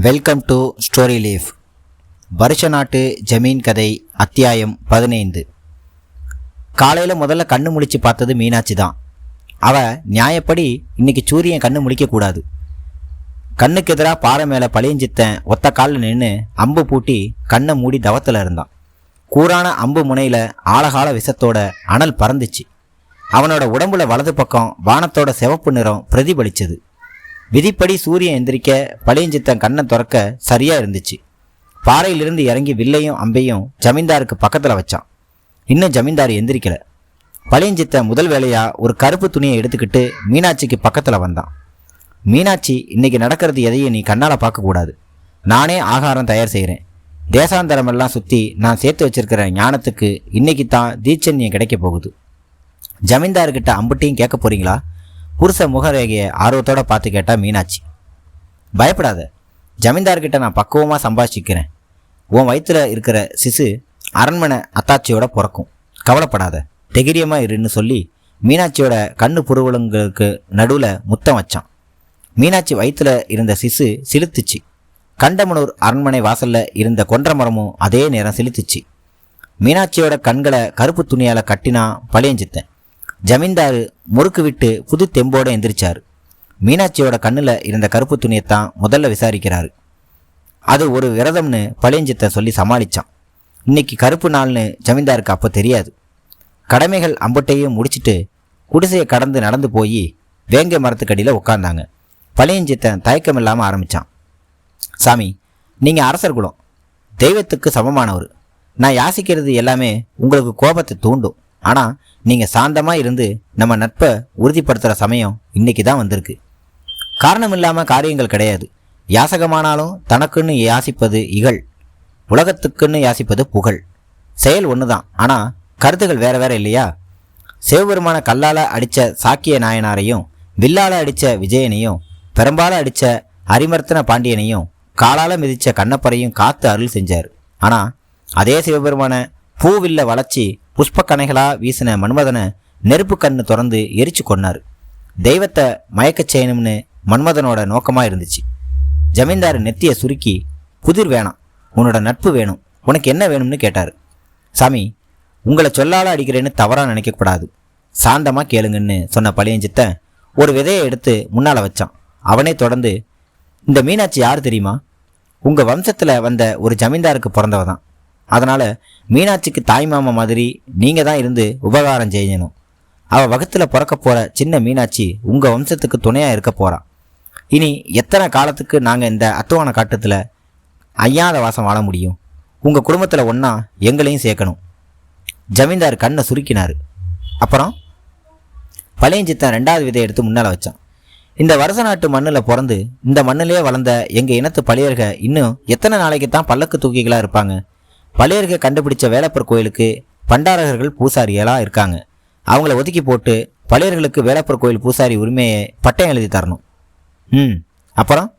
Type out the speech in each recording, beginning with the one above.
Welcome to story leaf வருஷ நாட்டு ஜமீன் கதை அத்தியாயம் பதினைந்து. காலையில் முதல்ல கண்ணு முழிச்சு பார்த்தது மீனாட்சி தான். அவ நியாயப்படி இன்னைக்கு சூரியன் கண்ணு முழிக்கக்கூடாது கண்ணுக்கு எதிராக பாறை மேலே பழியஞ்சித்தன் ஒத்த காலில் நின்று அம்பு பூட்டி கண்ணை மூடி தவத்தில் இருந்தான். கூரான அம்பு முனையில் ஆழகால விஷத்தோட அனல் பறந்துச்சு. அவனோட உடம்புல வலது பக்கம் வானத்தோட சிவப்பு நிறம் பிரதிபலிச்சது. விதிப்படி சூரியன் எந்திரிக்க பழையஞ்சித்தன் கண்ணை திறக்க சரியா இருந்துச்சு. பாறையிலிருந்து இறங்கி வில்லையும் அம்பையும் ஜமீன்தாருக்கு பக்கத்தில் வச்சான். இன்னும் ஜமீன்தார் எந்திரிக்கல. பழையஞ்சித்த முதல் வேலையா ஒரு கருப்பு துணியை எடுத்துக்கிட்டு மீனாட்சிக்கு பக்கத்தில் வந்தான். மீனாட்சி இன்னைக்கு நடக்கிறது எதையும் நீ கண்ணால் பார்க்கக்கூடாது நானே ஆகாரம் தயார் செய்கிறேன் தேசாந்தரமெல்லாம் சுற்றி நான் சேர்த்து வச்சிருக்கிற ஞானத்துக்கு இன்னைக்கு தான் தீட்சண்யம் கிடைக்க போகுது. ஜமீன்தார்கிட்ட அம்புட்டியும் கேட்க போறீங்களா? புருஷ முகரேகையை ஆர்வத்தோட பார்த்து கேட்டால் மீனாட்சி. பயப்படாத. ஜமீன்தார்கிட்ட நான் பக்குவமாக சம்பாதிச்சிக்கிறேன். உன் வயிற்றுல இருக்கிற சிசு அரண்மனை அத்தாச்சியோட பிறக்கும். கவலைப்படாத. தைரியமாக இருன்னு சொல்லி மீனாட்சியோட கண்ணு புருவலங்களுக்கு நடுவில் முத்தம் வச்சான். மீனாட்சி வயிற்றுல இருந்த சிசு சிலுத்துச்சு கண்டமனூர் அரண்மனை வாசலில் இருந்த கொன்ற மரமும் அதே நேரம் சிலுத்துச்சு மீனாட்சியோட கண்களை கருப்பு துணியால் கட்டினா பழியஞ்சித்தேன் ஜமீன்தாரு முறுக்கு விட்டு புது தெம்போடு எந்திரிச்சார். மீனாட்சியோட கண்ணில் இருந்த கருப்பு துணியைத்தான் முதல்ல விசாரிக்கிறாரு. அது ஒரு விரதம்னு பழியஞ்சித்த சொல்லி சமாளிச்சான். இன்னைக்கு கருப்பு நாள்னு ஜமீன்தாருக்கு அப்போ தெரியாது. கடமைகள் அம்பட்டையும் முடிச்சிட்டு குடிசையை கடந்து நடந்து போய் வேங்கை மரத்துக்கடியில் உட்காந்தாங்க பழியஞ்சித்தன் தயக்கம் இல்லாமல் ஆரம்பித்தான் சாமி நீங்கள் அரசர் குலம். தெய்வத்துக்கு சமமானவர். நான் யாசிக்கிறது எல்லாமே உங்களுக்கு கோபத்தை தூண்டும். ஆனால் நீங்கள் சாந்தமாக இருந்து நம்ம நட்பை உறுதிப்படுத்துகிற சமயம் இன்னைக்கு தான் வந்திருக்கு. காரணம் இல்லாமல் காரியங்கள் கிடையாது. யாசகமானாலும் தனக்குன்னு யாசிப்பது இகழ் உலகத்துக்குன்னு யாசிப்பது புகழ். செயல் ஒன்று தான் ஆனால் கருத்துகள் வேற வேற இல்லையா? சிவபெருமான கல்லால் அடித்த சாக்கிய நாயனாரையும் வில்லால் அடித்த விஜயனையும் பெரும்பால அடித்த அரிமர்த்தன பாண்டியனையும் காலால் மிதித்த கண்ணப்பரையும் காத்து அருள் செஞ்சார். ஆனால் அதே சிவபெருமான பூவில்ல வளர்ச்சி புஷ்பக்கணைகளா வீசின மன்மதனை நெருப்பு கண்ணு திறந்து எரிச்சு கொண்டார் தெய்வத்தை மயக்கச் செய்யணும்னு மன்மதனோட நோக்கமாக இருந்துச்சு. ஜமீன்தார் நெத்தியை சுருக்கி புதிர் வேணாம் உன்னோட நட்பு வேணும் உனக்கு என்ன வேணும்னு கேட்டார். சாமி உங்களை சொல்லால அடிக்கிறேன்னு தவறாக நினைக்கக்கூடாது சாந்தமாக கேளுங்கன்னு சொன்ன பழியஞ்சித்தன் ஒரு விதையை எடுத்து முன்னால் வச்சான். அவனே தொடர்ந்து இந்த மீனாட்சி யார் தெரியுமா? உங்கள் வம்சத்தில் வந்த ஒரு ஜமீன்தாருக்கு பிறந்தவ தான் அதனால் மீனாட்சிக்கு தாய்மாமா மாதிரி நீங்கள் தான் இருந்து உபகாரம் செய்யணும். அவள் வகத்தில் பிறக்க போகிற சின்ன மீனாட்சி உங்கள் வம்சத்துக்கு துணையாக இருக்க போகிறான் இனி எத்தனை காலத்துக்கு நாங்கள் இந்த அத்துவான காட்டத்தில் ஐயாத வாசம் வாழ முடியும்? உங்கள் குடும்பத்தில் ஒன்றா எங்களையும் சேர்க்கணும். ஜமீன்தார் கண்ணை சுருக்கினார். அப்புறம் பழையஞ்சித்தன் ரெண்டாவது விதை எடுத்து முன்னால் வச்சான். இந்த வருஷ நாட்டு மண்ணில் பிறந்து இந்த மண்ணிலே வளர்ந்த எங்கள் இனத்து பழையர்கள் இன்னும் எத்தனை நாளைக்கு தான் பல்லக்கு தூக்கிகளாக இருப்பாங்க? பழையர்க கண்டுபிடிச்ச வேலப்பர் கோயிலுக்கு பண்டாரகர்கள் பூசாரிகளாக இருக்காங்க. அவங்கள ஒதுக்கி போட்டு பழையர்களுக்கு வேலப்பர் கோயில் பூசாரி உரிமையை பட்டயம் எழுதி தரணும். ம் அப்புறம்?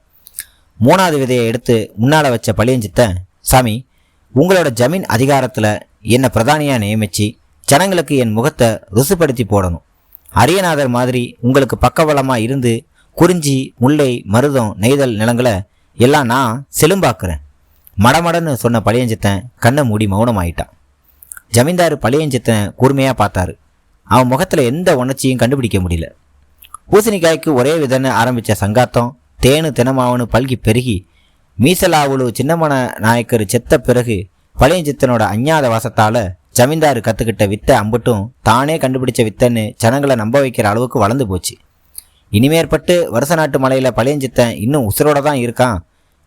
மூணாவது விதையை எடுத்து முன்னால் வச்ச பழியஞ்சித்தன் சாமி உங்களோட ஜமீன் அதிகாரத்தில் என்னை பிரதானியாக நியமித்து ஜனங்களுக்கு என் முகத்தை ருசுப்படுத்தி போடணும். அரியநாதர் மாதிரி உங்களுக்கு பக்கபலமாக இருந்து குறிஞ்சி முல்லை மருதம் நெய்தல் நிலங்களை எல்லாம் நான் செலும்பாக்குறேன். மடமடன்னு சொன்ன பழையஞ்சித்தன் கண்ணை மூடி மௌனமாயிட்டான். ஜமீன்தார் பழையஞ்சித்தனை கூர்மையாக பார்த்தாரு. அவன் முகத்தில் எந்த உணர்ச்சியும் கண்டுபிடிக்க முடியல. பூசணிக்காய்க்கு ஒரே விதன்னு ஆரம்பித்த சங்காத்தம் தேனு தினமாவனு பல்கி பெருகி மீசலாவுலு சின்னமன நாயக்கர் செத்த பிறகு பழையஞ்சித்தனோட அஞ்ஞாத வாசத்தால் ஜமீன்தார் கற்றுக்கிட்ட வித்தை அம்பட்டும் தானே கண்டுபிடிச்ச வித்தன்னு ஜனங்களை நம்ப வைக்கிற அளவுக்கு வளர்ந்து போச்சு. இனிமேற்பட்டு வருஷ நாட்டு மலையில் பழையஞ்சித்தன் இன்னும் உசுரோட தான் இருக்கான்.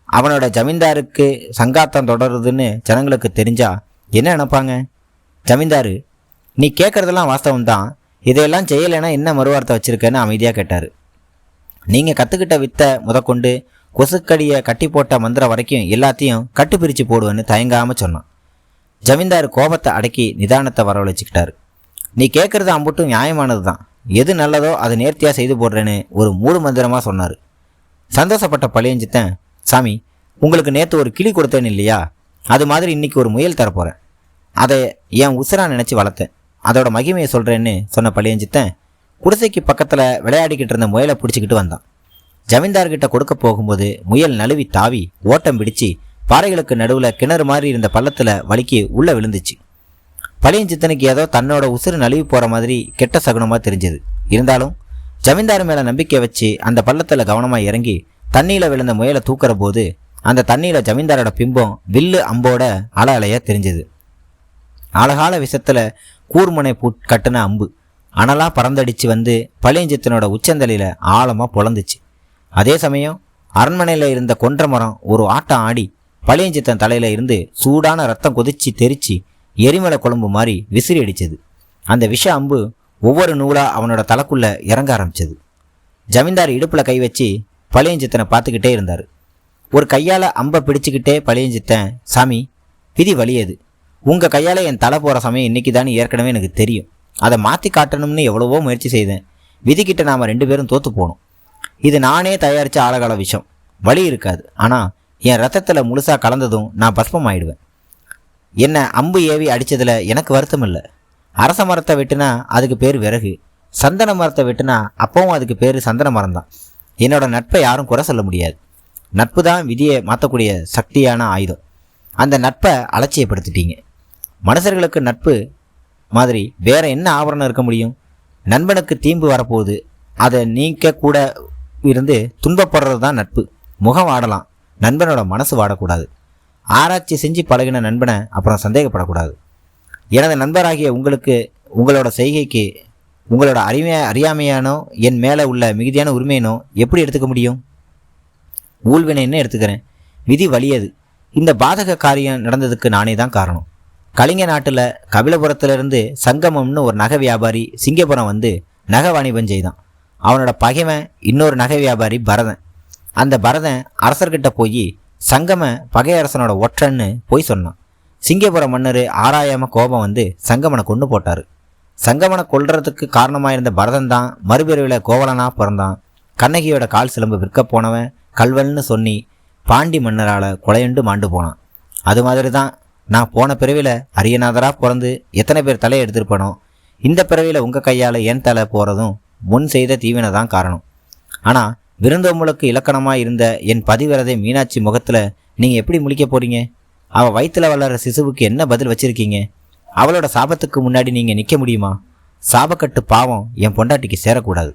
அவனோட ஜமீன்தாருக்கு சங்காத்தம் தொடருதுன்னு ஜனங்களுக்கு தெரிஞ்சா என்ன நினைப்பாங்க? ஜமீன்தாரு நீ கேட்குறதெல்லாம் வாஸ்தவம் தான் இதையெல்லாம் செய்யலைன்னா என்ன மறுவார்த்தை வச்சுருக்கேன்னு அமைதியாக கேட்டார். நீங்கள் கற்றுக்கிட்ட வித்தை முதற்கொண்டு கொசுக்கடியை கட்டி போட்ட மந்திரம் வரைக்கும் எல்லாத்தையும் கட்டு பிரித்து போடுவேன்னு தயங்காமல் சொன்னான். ஜமீன்தார் கோபத்தை அடக்கி நிதானத்தை வரவழைச்சிக்கிட்டாரு. நீ கேட்குறது அம்புட்டும் நியாயமானது தான் எது நல்லதோ அதை நேர்த்தியாக செய்து போடுறேன்னு ஒரு மூடு மந்திரமாக சொன்னார். சந்தோஷப்பட்ட பழையஞ்சித்தன் சாமி உங்களுக்கு நேற்று ஒரு கிளி கொடுத்தேன்னு இல்லையா? அது மாதிரி இன்னைக்கு ஒரு முயல் தரப்போகிறேன் அதை என் உசுரா நினச்சி வளர்த்தேன். அதோட மகிமையை சொல்கிறேன்னு சொன்ன பழியஞ்சித்தன் குடிசைக்கு பக்கத்தில் விளையாடிக்கிட்டு இருந்த முயலை பிடிச்சிக்கிட்டு வந்தான். ஜமீன்தார்கிட்ட கொடுக்க போகும்போது முயல் நழுவி தாவி ஓட்டம் பிடிச்சு பாறைகளுக்கு நடுவில் கிணறு மாதிரி இருந்த பள்ளத்தில் வலிக்கி உள்ளே விழுந்துச்சு. பழியஞ்சித்தனுக்கு ஏதோ தன்னோட உசுறு நழுவி போகிற மாதிரி கெட்ட சகுனமாக தெரிஞ்சது. இருந்தாலும் ஜமீன்தார் மேலே நம்பிக்கை வச்சு அந்த பள்ளத்தில் கவனமாக இறங்கி தண்ணியில் விழுந்த முயலை தூக்குற போது அந்த தண்ணியில் ஜமீன்தாரோட பிம்பம் வில்லு அம்போட அல அலையாக தெரிஞ்சது. அழகால விஷத்தில் கூர்முனை பூ கட்டின அம்பு. அனலாக பறந்தடிச்சு வந்து பழியஞ்சித்தனோட உச்சந்தலையில் ஆழமாக பொழந்துச்சு. அதே சமயம் அரண்மனையில் இருந்த கொன்ற மரம் ஒரு ஆட்டம் ஆடி பழியஞ்சித்தன் தலையில் இருந்து சூடான ரத்தம் கொதிச்சு தெரிச்சு எரிமலை குழம்பு மாதிரி விசிறி அடித்தது அந்த விஷ அம்பு ஒவ்வொரு நூலாக அவனோட தலைக்குள்ளே இறங்க ஆரம்பிச்சது. ஜமீன்தார் இடுப்பில் கை வச்சு பழையஞ்சித்தனை பார்த்துக்கிட்டே இருந்தார். ஒரு கையால் அம்பை பிடிச்சிக்கிட்டே பழையஞ்சித்தன் சாமி விதி வலியது உங்கள் கையால் என் தலை போகிற சமயம் இன்னைக்கு தான் ஏற்கனவே எனக்கு தெரியும். அதை மாற்றி காட்டணும்னு எவ்வளவோ முயற்சி செய்தேன். விதிக்கிட்ட நாம் ரெண்டு பேரும் தோற்று போகணும் இது நானே தயாரித்த ஆழகால விஷம். வலி இருக்காது. ஆனால் என் ரத்தத்தில் முழுசாக கலந்ததும் நான் பஸ்பம் ஆயிடுவேன் என்னை அம்பு ஏவி அடித்ததில் எனக்கு வருத்தம் இல்லை அரச மரத்தை வெட்டினா அதுக்கு பேர் விறகு. சந்தன மரத்தை வெட்டினா அப்பவும் அதுக்கு பேர் சந்தன மரம் தான் என்னோட நட்பை யாரும் குறை சொல்ல முடியாது. நட்பு தான் விதியை மாற்றக்கூடிய சக்தியான ஆயுதம். அந்த நட்பை அலட்சியப்படுத்திட்டீங்க. மனுஷர்களுக்கு நட்பு மாதிரி வேற என்ன ஆவரணம் இருக்க முடியும்? நண்பனுக்கு தீம்பு வரப்போகுது. அதை நீக்க கூட இருந்து துன்பப்படுறது தான் நட்பு. முகம் வாடலாம். நண்பனோட மனசு வாடக்கூடாது. ஆராய்ச்சி செஞ்சு பழகின நண்பனை அப்புறம் சந்தேகப்படக்கூடாது. எனது நண்பராகிய உங்களுக்கு உங்களோட செய்கைக்கு உங்களோட அறிமையா அறியாமையானோ என் மேலே உள்ள மிகுதியான உரிமையினோ எப்படி எடுத்துக்க முடியும்? ஊழ்வினைன்னு எடுத்துக்கிறேன்? விதி வலியது இந்த பாதக காரியம் நடந்ததுக்கு நானே தான் காரணம். கலிங்க நாட்டில் கபிலபுரத்திலிருந்து சங்கமம்னு ஒரு நகை வியாபாரி சிங்கப்புரம் வந்து நகை வாணிபம் செய்தான். அவனோட பகைவன் இன்னொரு நகை வியாபாரி பரதன். அந்த பரதன் அரசர்கிட்ட போய் சங்கம பகையரசனோட ஒற்றன்னு போய் சொன்னான். சிங்கப்புரம் மன்னர் ஆராயாம கோபம் வந்து சங்கமனை கொண்டு போட்டார். சங்கமனை கொல்றதுக்கு காரணமாயிருந்த பரதன் தான் மறுபிறவில கோவலனா பிறந்தான். கண்ணகியோட கால் சிலம்பு விற்க போனவன் கல்வல்னு சொல்லி பாண்டி மன்னரால் கொலையண்டு மாண்டு போனான். அது மாதிரி தான் நான் போன பிறவியில் அரியநாதராக பிறந்து எத்தனை பேர் தலையை எடுத்திருப்பனோ இந்த பிறவியில் உங்கள் கையால் என் தலை போகிறதும் முன் செய்த தீவினை தான் காரணம். ஆனால் விருந்தோம்பலுக்கு இலக்கணமாக இருந்த என் பதிவிரதை மீனாட்சி முகத்தில் நீங்கள் எப்படி முழிக்க போகிறீங்க அவள் வயிற்றில் வளர்கிற சிசுவுக்கு என்ன பதில் வச்சுருக்கீங்க? அவளோட சாபத்துக்கு முன்னாடி நீங்கள் நிற்க முடியுமா? சாபக்கட்டு பாவம் என் பொண்டாட்டிக்கு சேரக்கூடாது.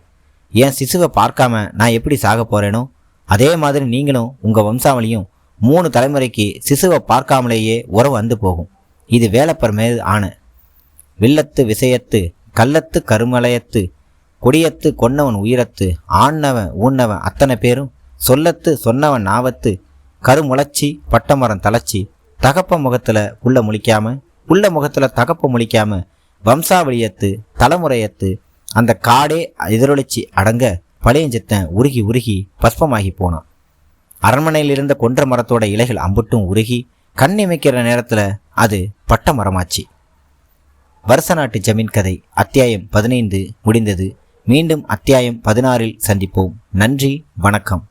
என் சிசுவை பார்க்காம நான் எப்படி சாக போகிறேனோ அதே மாதிரி நீங்களும் உங்கள் வம்சாவளியும் மூணு தலைமுறைக்கு சிசுவை பார்க்காமலேயே உறவு வந்து போகும். இது வேலப்பர் மேல் ஆன வில்லத்து விசயத்து கள்ளத்து கருமலயத்து கொடியத்து கொன்னவன் உயிரத்து ஆண்ணவன் ஊன்னவன் அத்தனை பேரும் சொல்லத்து சொன்னவன் நாவத்து கருமுளைச்சி பட்டமரம் தளச்சி தகப்ப முகத்தில் உள்ள முழிக்காமல் உள்ள முகத்தில் தகப்பு முழிக்காம வம்சாவளியத்து தலைமுறையத்து அந்த காடே எதிரொலிச்சு அடங்க பழையஞ்சித்தன் உருகி உருகி பஸ்பமாகி போனான். அரண்மனையில் இருந்த கொன்ற மரத்தோட இலைகள் அம்புட்டும் உருகி கண்ணிமைக்கிற நேரத்தில் அது பட்ட மரமாச்சு. வருஷ நாட்டு ஜமீன் கதை அத்தியாயம் பதினைந்து முடிந்தது. மீண்டும் அத்தியாயம் பதினாறில் சந்திப்போம். நன்றி வணக்கம்.